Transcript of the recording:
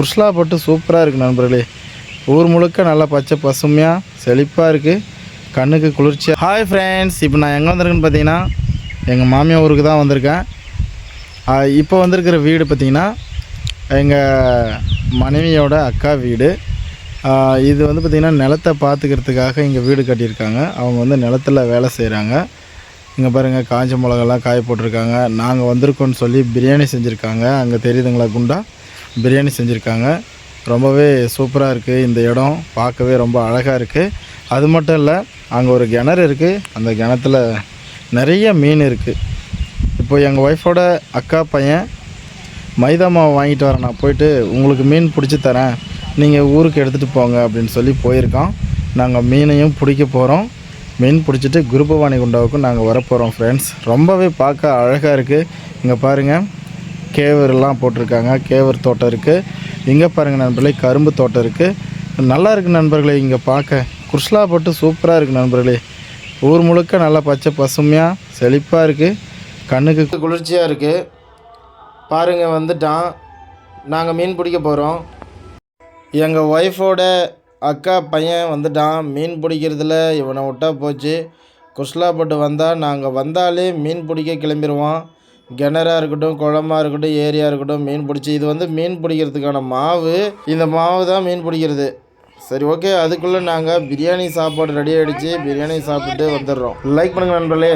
குர்ஸ்லா பட்டு சூப்பராக இருக்குது நண்பர்களே. ஊர் முழுக்க நல்லா பச்சை பசுமையாக செழிப்பாக இருக்குது கண்ணுக்கு குளிர்ச்சியாக ஹாய் ஃப்ரெண்ட்ஸ் இப்போ நான் எங்கே வந்திருக்கேன்னு பார்த்தீங்கன்னா எங்கள் மாமியார் ஊருக்கு தான் வந்திருக்கேன். இப்போ வந்திருக்கிற வீடு பார்த்திங்கன்னா எங்கள் மனைவியோட அக்கா வீடு. இது வந்து பார்த்திங்கன்னா நிலத்தை பார்த்துக்கிறதுக்காக இங்கே வீடு கட்டியிருக்காங்க. அவங்க வந்து நிலத்தில் வேலை செய்கிறாங்க இங்கே பாருங்கள் காஞ்ச மிளகாலாம் காய போட்டிருக்காங்க. நாங்கள் வந்திருக்கோன்னு சொல்லி பிரியாணி செஞ்சுருக்காங்க. அங்கே தெரியுதுங்களா குண்டா? பிரியாணி செஞ்சுருக்காங்க. ரொம்பவே சூப்பராக இருக்குது இந்த இடம் பார்க்கவே ரொம்ப அழகாக இருக்குது அது மட்டும் இல்லை அங்கே ஒரு கிணறு இருக்குது அந்த கிணத்துல நிறைய மீன் இருக்குது இப்போ எங்கள் ஒய்ஃபோட அக்கா பையன் மைதா மாவு வாங்கிட்டு வரேன் நான் போயிட்டு உங்களுக்கு மீன் பிடிச்சி தரேன். நீங்கள் ஊருக்கு எடுத்துகிட்டு போங்க அப்படின்னு சொல்லி போயிருக்கோம் நாங்கள் மீனையும் பிடிக்க போகிறோம் மீன் பிடிச்சிட்டு குருபவாணி குண்டாவுக்கும் நாங்கள் வரப்போகிறோம் ஃப்ரெண்ட்ஸ் ரொம்பவே பார்க்க அழகாக இருக்குது இங்கே பாருங்கள் கேவர்லாம் போட்டிருக்காங்க. கேவர் தோட்டம் இருக்குது இங்கே பாருங்கள் நண்பர்களே கரும்பு தோட்டம் இருக்குது நல்லா இருக்குது நண்பர்களே இங்கே பார்க்க. குர்ஸ்லா போட்டு சூப்பராக இருக்குது நண்பர்களே. ஊர் முழுக்க நல்லா பச்சை பசுமையாக செழிப்பாக இருக்குது கண்ணுக்கு குளிர்ச்சியாக இருக்குது பாருங்கள் வந்துட்டான் நாங்கள் மீன் பிடிக்க போகிறோம் எங்கள் ஒய்ஃபோட அக்கா பையன் வந்துட்டான். மீன் பிடிக்கிறதுல இவனை விட்டா போச்சு. குஸ்லாப்பட்டு வந்தால் நாங்கள் வந்தாலே மீன் பிடிக்க கிளம்பிடுவோம் கிணறா இருக்கட்டும் குளமா இருக்கட்டும் ஏரியா இருக்கட்டும் மீன் பிடிச்சி இது வந்து மீன் பிடிக்கிறதுக்கான மாவு. இந்த மாவு தான் மீன் பிடிக்கிறது. சரி ஓகே அதுக்குள்ளே நாங்கள் பிரியாணி சாப்பாடு ரெடி ஆகிடுச்சு பிரியாணி சாப்பிட்டுட்டு வந்துடுறோம். லைக் பண்ணுங்கள் நண்பர்களே.